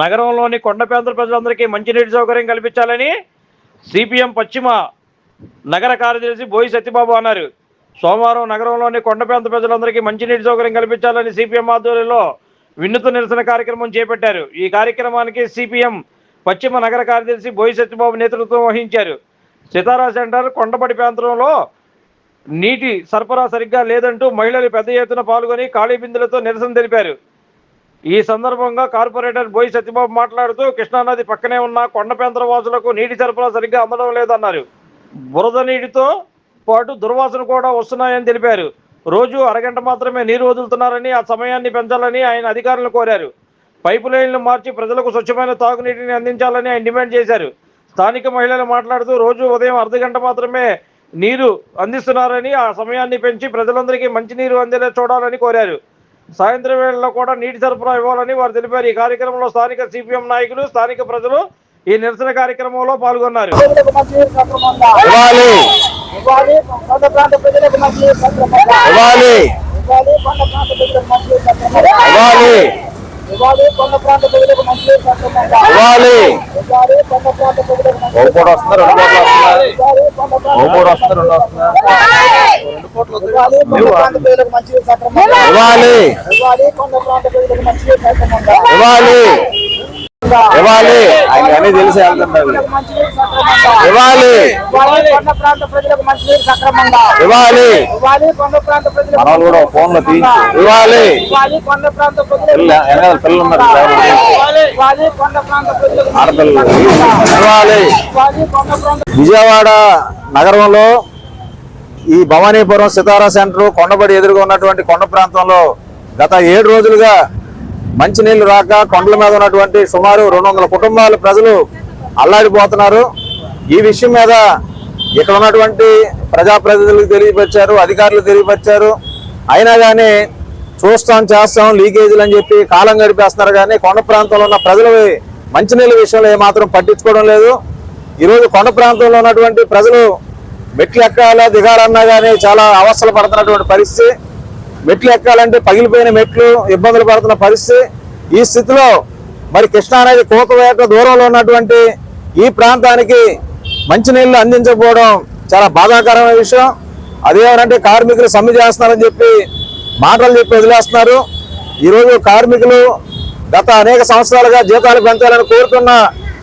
నగరంలోని కొండ ప్రజలందరికీ మంచినీటి సౌకర్యం కల్పించాలని సిపిఎం పశ్చిమ నగర కార్యదర్శి బోయి సత్యబాబు అన్నారు. సోమవారం నగరంలోని కొండ ప్రజలందరికీ మంచినీటి సౌకర్యం కల్పించాలని సిపిఎం ఆధ్వర్యంలో వినూత్న నిరసన కార్యక్రమం చేపట్టారు. ఈ కార్యక్రమానికి సిపిఎం పశ్చిమ నగర కార్యదర్శి బోయి సత్యబాబు నేతృత్వం వహించారు. సితారా సెంటర్ కొండపడి ప్రాంతంలో నీటి సరఫరా సరిగ్గా లేదంటూ మహిళలు పెద్ద ఎత్తున పాల్గొని ఖాళీ బిందులతో నిరసన తెలిపారు. ఈ సందర్భంగా కార్పొరేటర్ బోయి సత్యబాబు మాట్లాడుతూ కృష్ణానది పక్కనే ఉన్న కొండపేంద్రవాసులకు నీటి సరఫరా సరిగ్గా అందడం లేదన్నారు. బురద నీటితో పాటు దుర్వాసన కూడా వస్తున్నాయని తెలిపారు. రోజు అరగంట మాత్రమే నీరు వదులుతున్నారని ఆ సమయాన్ని పెంచాలని ఆయన అధికారులను కోరారు. పైపు లైన్లు మార్చి ప్రజలకు స్వచ్ఛమైన తాగునీటిని అందించాలని ఆయన డిమాండ్ చేశారు. స్థానిక మహిళలు మాట్లాడుతూ రోజు ఉదయం అర్ధగంట మాత్రమే నీరు అందిస్తున్నారని ఆ సమయాన్ని పెంచి ప్రజలందరికీ మంచినీరు అందేలా చూడాలని కోరారు. సాయంత్రం వేళలో కూడా నీటి సరఫరా ఇవ్వాలని వారు తెలిపారు. ఈ కార్యక్రమంలో స్థానిక సిపిఎం నాయకులు స్థానిక ప్రజలు ఈ నిరసన కార్యక్రమంలో పాల్గొన్నారు. ప్రజలకు మంచినీరు సక్రమంగా ఇవ్వాలి. ఇవ్వాలి. ఇవ్వాలి. కొండ ప్రాంత ప్రజలకు ఇవ్వాలి ఇవ్వాలి ఇవ్వాలి ప్రాంత ప్రజలకు ఇవ్వాలి కొండ ప్రాంత ఆయన అన్ని తెలిసి వెళ్తున్నారు. ఇవ్వాలి. ఇవ్వాలి. మనవాళ్ళు కూడా ఫోన్లో తీయించు. ఇవ్వాలి. ఇవ్వాలి కొండ ప్రాంత వెనకాల పిల్లలు ఉన్నారు. కొండ ప్రాంత ప్రజలకు ఆడపిల్లలు. ఇవ్వాలి. కొండ విజయవాడ నగరంలో ఈ భవానీపురం సితారా సెంటర్ కొండబడి ఎదురుగా ఉన్నటువంటి కొండ ప్రాంతంలో గత ఏడు రోజులుగా మంచినీళ్ళు రాక కొండల మీద ఉన్నటువంటి సుమారు రెండు వందల కుటుంబాల ప్రజలు అల్లాడిపోతున్నారు. ఈ విషయం మీద ఇక్కడ ఉన్నటువంటి ప్రజాప్రతినిధులకు తెలియపరిచారు అధికారులు తెలియపరిచారు. అయినా కానీ చూస్తాం చేస్తాం లీకేజీలు అని చెప్పి కాలం గడిపేస్తున్నారు కానీ కొండ ప్రాంతంలో ఉన్న ప్రజలు మంచినీళ్ళ విషయంలో ఏమాత్రం పట్టించుకోవడం లేదు. ఈరోజు కొండ ప్రాంతంలో ఉన్నటువంటి ప్రజలు మెట్లు ఎక్కాలా దిగాలన్నా కానీ చాలా అవస్థలు పడుతున్నటువంటి పరిస్థితి. మెట్లు ఎక్కాలంటే పగిలిపోయిన మెట్లు ఇబ్బందులు పడుతున్న పరిస్థితి. ఈ స్థితిలో మరి కృష్ణా నది కోకవేట దూరంలో ఉన్నటువంటి ఈ ప్రాంతానికి మంచినీళ్ళు అందించకపోవడం చాలా బాధాకరమైన విషయం. అదేమంటే కార్మికులు సమ్మె చేస్తున్నారని చెప్పి మాటలు చెప్పి వదిలేస్తున్నారు. ఈరోజు కార్మికులు గత అనేక సంవత్సరాలుగా జీతాలు పెంచాలని కోరుతున్న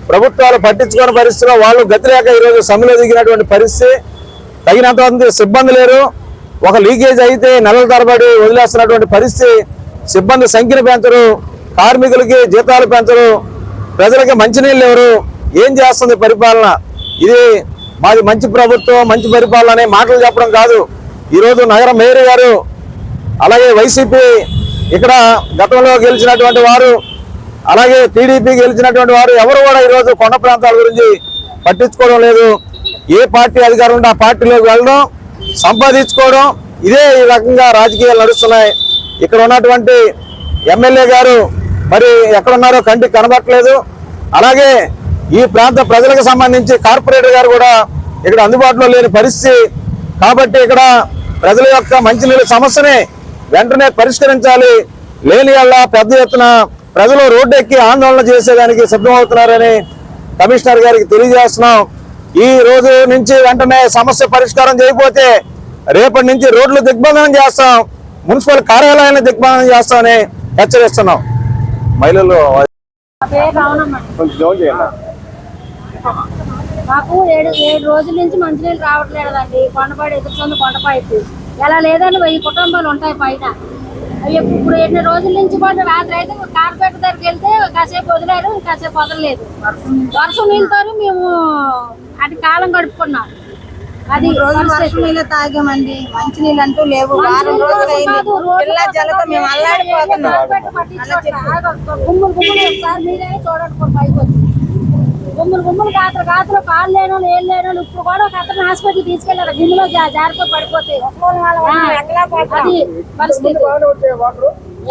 ప్రభుత్వాలు పట్టించుకున్న పరిస్థితిలో వాళ్ళు గతిలేక ఈరోజు సమ్మెలో దిగినటువంటి పరిస్థితి. తగినంత సిబ్బంది లేరు. ఒక లీకేజ్ అయితే నెలల తరబడి వదిలేస్తున్నటువంటి పరిస్థితి సిబ్బంది సంఖ్యను పెంచరు కార్మికులకి జీతాలు పెంచరు ప్రజలకి మంచినీళ్ళు ఎవరు ఏం చేస్తుంది పరిపాలన? ఇది మాది మంచి ప్రభుత్వం మంచి పరిపాలన అనే మాటలు చెప్పడం కాదు. ఈరోజు నగర మేయర్ గారు అలాగే వైసీపీ ఇక్కడ గతంలో గెలిచినటువంటి వారు అలాగే టీడీపీ గెలిచినటువంటి వారు ఎవరు కూడా ఈరోజు కొండ ప్రాంతాల గురించి పట్టించుకోవడం లేదు. ఏ పార్టీ అధికారం ఉంటే ఆ పార్టీలోకి వెళ్ళడం సంపాదించుకోవడం ఇదే ఈ రకంగా రాజకీయాలు నడుస్తున్నాయి. ఇక్కడ ఉన్నటువంటి ఎమ్మెల్యే గారు మరి ఎక్కడున్నారో కంటికి కనబట్టలేదు. అలాగే ఈ ప్రాంత ప్రజలకు సంబంధించి కార్పొరేటర్ గారు కూడా ఇక్కడ అందుబాటులో లేని పరిస్థితి. కాబట్టి ఇక్కడ ప్రజల యొక్క మంచినీళ్ళ సమస్యని వెంటనే పరిష్కరించాలి. లేని వల్ల పెద్ద ఎత్తున ప్రజలు రోడ్డెక్కి ఆందోళన చేసేదానికి సిద్ధమవుతున్నారని కమిషనర్ గారికి తెలియజేస్తున్నాం. ఈ రోజు నుంచి వెంటనే సమస్య పరిష్కారం చేయకపోతే రేపటి నుంచి రోడ్లు దిగ్బంధనం చేస్తాం మున్సిపల్ కార్యాలయాన్ని దిగ్బంధనం చేస్తామని హెచ్చరిస్తున్నాం. మహిళలు మాకు ఏడు ఏడు రోజుల నుంచి మంచినీళ్ళు రావట్లేదండి. కొండపాడు ఎదుర్కొంది కొండపైపు ఎలా లేదని వెయ్యి కుటుంబాలు ఉంటాయి పైన. ఇప్పుడు ఎన్ని రోజుల నుంచి కూడా రాత్రి అయితే కార్పొరేట్ దగ్గరికి వెళ్తే కాసేపు వదిలేరు కాసేపు వదలలేదు. వర్షం నీళ్ళతో మేము అది కాలం గడుపుకున్నాం. అది రోజులు తాగామండి. మంచి నీళ్ళు అంటూ లేవు. వారం మంచినీళ్ళ రోజులు అయింది. పిల్ల జలతో మేము అల్లాడిపోతున్నాం. గుమ్ములు గుమ్ములు ఒకసారి మీరే చూడండి కూడా పైకి వచ్చి. గుమ్ములు గుమ్ములు కాతలు కాతలు కాళ్ళు లేను వాళ్ళు ఏం లేను ఇప్పుడు కూడా ఒక అతను హాస్పిటల్ తీసుకెళ్ళారు గిన్నెలో జా- జారిపోయి పడిపోతే. అది పరిస్థితి.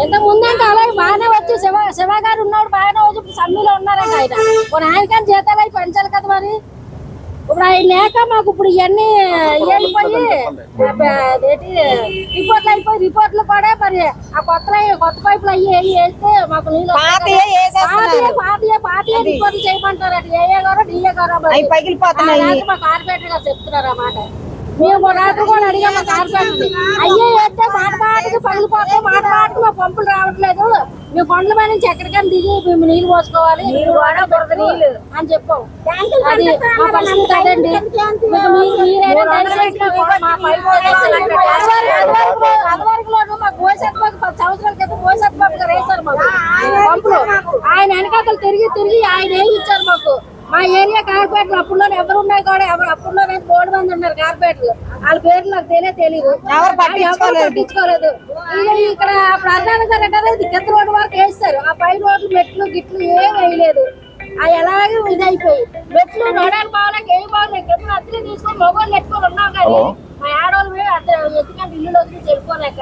ఎంత ముందంటే అలాగే బాగానే వచ్చి. శివ శివ గారు ఉన్నాడు బాగానే వచ్చి. సమ్మెలో ఉన్నారంట ఆయన. కొన్ని ఆయన కానీ జీతాలు అయి పెంచాలి కదా మరి. ఇప్పుడు ఆయన లేక మాకు ఇప్పుడు ఇవన్నీ వెళ్ళిపోయి అదేంటి రిపోర్ట్లు అయిపోయి రిపోర్ట్లు కూడా మరి ఆ కొత్త కొత్త పైపులు అయ్యి వెళ్ళి వెళ్తే మాకు నీళ్ళు పాతయే. పాతయే రిపోర్ట్లు చేయమంటారు అటు ఏఏ గారు డిఏ గారు. అవి మా కార్పొరేటర్ గారు చెప్తున్నారు అన్నమాట మేము రాత్రి కూడా అడిగాం మా కార్పొరేటర్ అయ్యే వేస్తే మాట మాటకి పగిలిపోతే మాట మాటకి మా పంపులు రావట్లేదు. మేము కొండల మీద నుంచి ఎక్కడికైనా దిగి మేము నీళ్ళు పోసుకోవాలి. అని చెప్పాం అది మా పరిస్థితి పది సంవత్సరాల క్రితం భోజత్వాకు గారు వేశారు మాకు. పంపులు. ఆయన వెనకాతలు తిరిగి తిరిగి ఆయన ఏమి ఇచ్చారు మాకు? మా ఏరియా అప్పుడులో ఎవరు ఉన్నాయి కూడా ఎవరు అప్పుడులో మూడు మంది ఉన్నారు కార్పొరేట్లు వాళ్ళ పేర్లు నాకు తెలియదు తెలియదు ఎవరు పట్టించుకోలేదు. ఇది ఇక్కడ ప్రధాన గారు అంటే ఇది కింద రోడ్డు వరకు వేస్తారు ఆ పై రోడ్లు మెట్లు గిట్లు ఏం వేయలేదు ఆ ఎలాగే ఇదైపోయి మెట్లు నడాలు బాగాలేక ఏం బాగాలేదు కింద అద్దెలు తీసుకొని మొగోళ్ళు ఎట్టుకొని ఉన్నాం కానీ. మా ఆడవాళ్ళు అద్దె ఎత్తుకంటే ఇల్లు వదిలి చెప్పుకోలేక.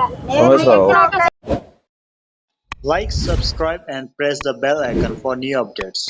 Like, subscribe, and press the bell icon for new updates.